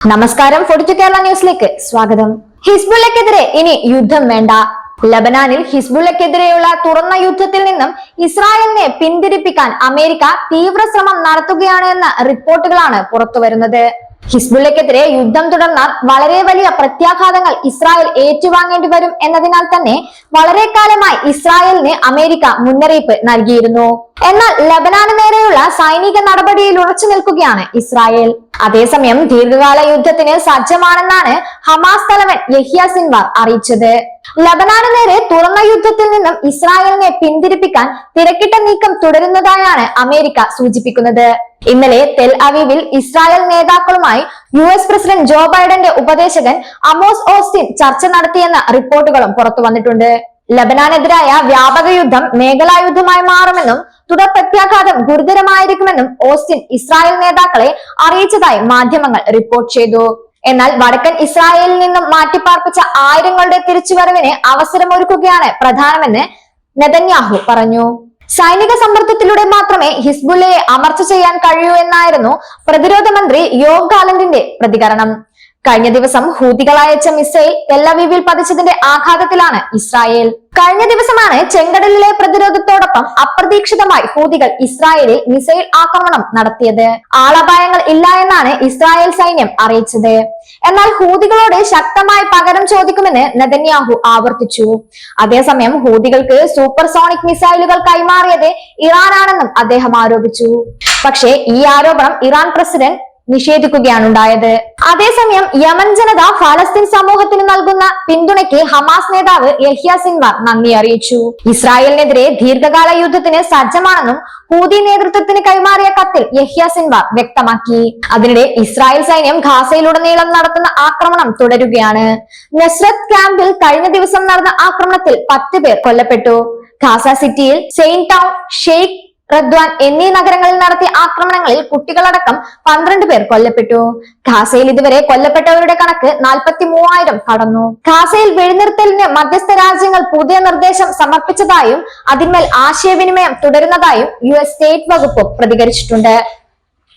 നമസ്കാരം ഫോർട്ടി കേരള ന്യൂസിലേക്ക് സ്വാഗതം. ഹിസ്ബുള്ളക്കെതിരെ ഇനി യുദ്ധം വേണ്ട. ലബനാനിൽ ഹിസ്ബുള്ളക്കെതിരെയുള്ള തുറന്ന യുദ്ധത്തിൽ നിന്നും ഇസ്രായേലിനെ പിന്തിരിപ്പിക്കാൻ അമേരിക്ക തീവ്ര ശ്രമം നടത്തുകയാണ് എന്ന റിപ്പോർട്ടുകളാണ് പുറത്തുവരുന്നത്. ഹിസ്ബുള്ളക്കെതിരെ യുദ്ധം തുടർന്നാൽ വളരെ വലിയ പ്രത്യാഘാതങ്ങൾ ഇസ്രായേൽ ഏറ്റുവാങ്ങേണ്ടി വരും എന്നതിനാൽ തന്നെ വളരെ കാലമായി ഇസ്രായേലിന് അമേരിക്ക മുന്നറിയിപ്പ് നൽകിയിരുന്നു. എന്നാൽ ലബനാന് നേരെയുള്ള സൈനിക നടപടിയിൽ ഉറച്ചു നിൽക്കുകയാണ് ഇസ്രായേൽ. അതേസമയം ദീർഘകാല യുദ്ധത്തിന് സജ്ജമാണെന്നാണ് ഹമാസ് തലവൻ യഹിയ സിൻവാർ അറിയിച്ചത്. ലബനാന് നേരെ തുറന്ന യുദ്ധത്തിൽ നിന്നും ഇസ്രായേലിനെ പിന്തിരിപ്പിക്കാൻ തിരക്കിട്ട നീക്കം തുടരുന്നതായാണ് അമേരിക്ക സൂചിപ്പിക്കുന്നത്. ഇന്നലെ തെൽ അവീവിൽ ഇസ്രായേൽ നേതാക്കളുമായി യു എസ് പ്രസിഡന്റ് ജോ ബൈഡന്റെ ഉപദേശകൻ അമോസ് ഓസ്റ്റിൻ ചർച്ച നടത്തിയെന്ന റിപ്പോർട്ടുകളും പുറത്തു വന്നിട്ടുണ്ട് ലബനാനെതിരായ വ്യാപക യുദ്ധം മേഖലാ യുദ്ധമായി മാറുമെന്നും തുടർ പ്രത്യാഘാതം ഗുരുതരമായിരിക്കുമെന്നും ഓസ്റ്റിൻ ഇസ്രായേൽ നേതാക്കളെ അറിയിച്ചതായി മാധ്യമങ്ങൾ റിപ്പോർട്ട് ചെയ്തു. എന്നാൽ വടക്കൻ ഇസ്രായേലിൽ നിന്നും മാറ്റിപ്പാർപ്പിച്ച ആയിരങ്ങളുടെ തിരിച്ചുവരവിന് അവസരമൊരുക്കുകയാണ് പ്രധാനമെന്ന് നെതന്യാഹു പറഞ്ഞു. സൈനിക സമ്മർദ്ദത്തിലൂടെ മാത്രമേ ഹിസ്ബുല്ലയെ അമർച്ച ചെയ്യാൻ കഴിയൂ എന്നായിരുന്നു പ്രതിരോധ മന്ത്രി യോഗ് ഗാലന്റിന്റെ പ്രതികരണം. കഴിഞ്ഞ ദിവസം ഹൂതികൾ അയച്ച മിസൈൽ തെല്ലവീവിൽ പതിച്ചതിന്റെ ആഘാതത്തിലാണ് ഇസ്രായേൽ. കഴിഞ്ഞ ദിവസമാണ് ചെങ്കടലിലെ പ്രതിരോധത്തോടൊപ്പം അപ്രതീക്ഷിതമായി ഹൂതികൾ ഇസ്രായേലിൽ മിസൈൽ ആക്രമണം നടത്തിയത്. ആളപായങ്ങൾ ഇല്ല എന്നാണ് ഇസ്രായേൽ സൈന്യം അറിയിച്ചത്. എന്നാൽ ഹൂതികളോട് ശക്തമായി പകരം ചോദിക്കുമെന്ന് നെതന്യാഹു ആവർത്തിച്ചു. അതേസമയം ഹൂതികൾക്ക് സൂപ്പർസോണിക് മിസൈലുകൾ കൈമാറിയത് ഇറാനാണെന്നും അദ്ദേഹം ആരോപിച്ചു. പക്ഷേ ഈ ആരോപണം ഇറാൻ പ്രസിഡന്റ് നിഷേധിക്കുകയാണ് ഉണ്ടായത് അതേസമയം യമൻ ജനത ഫലസ്തീൻ സമൂഹത്തിന് നൽകുന്ന പിന്തുണയ്ക്ക് ഹമാസ് നേതാവ് യഹ്യ സിൻവാർ നന്ദി അറിയിച്ചു. ഇസ്രായേലിനെതിരെ ദീർഘകാല യുദ്ധത്തിന് സജ്ജമാണെന്നും ഹൂതി നേതൃത്വത്തിന് കൈമാറിയ കത്തിൽ യഹ്യ സിൻവാർ വ്യക്തമാക്കി. അതിനിടെ ഇസ്രായേൽ സൈന്യം ഖാസയിലുടനീളം നടത്തുന്ന ആക്രമണം തുടരുകയാണ്. നസ്രത്ത് ക്യാമ്പിൽ കഴിഞ്ഞ ദിവസം നടന്ന ആക്രമണത്തിൽ പത്ത് പേർ കൊല്ലപ്പെട്ടു. ഖാസ സിറ്റിയിൽ സെയിൻ ടൗൺ ഷെയ്ഖ് റദ്വാൻ എന്നീ നഗരങ്ങളിൽ നടത്തിയ ആക്രമണങ്ങളിൽ കുട്ടികളടക്കം പന്ത്രണ്ട് പേർ കൊല്ലപ്പെട്ടു. ഖാസയിൽ ഇതുവരെ കൊല്ലപ്പെട്ടവരുടെ കണക്ക് നാൽപ്പത്തി മൂവായിരം കടന്നു. ഖാസയിൽ വെടിനിർത്തലിന് മധ്യസ്ഥ രാജ്യങ്ങൾ പുതിയ നിർദ്ദേശം സമർപ്പിച്ചതായും അതിന്മേൽ ആശയവിനിമയം തുടരുന്നതായും യു എസ് സ്റ്റേറ്റ് വകുപ്പ് പ്രതികരിച്ചിട്ടുണ്ട്.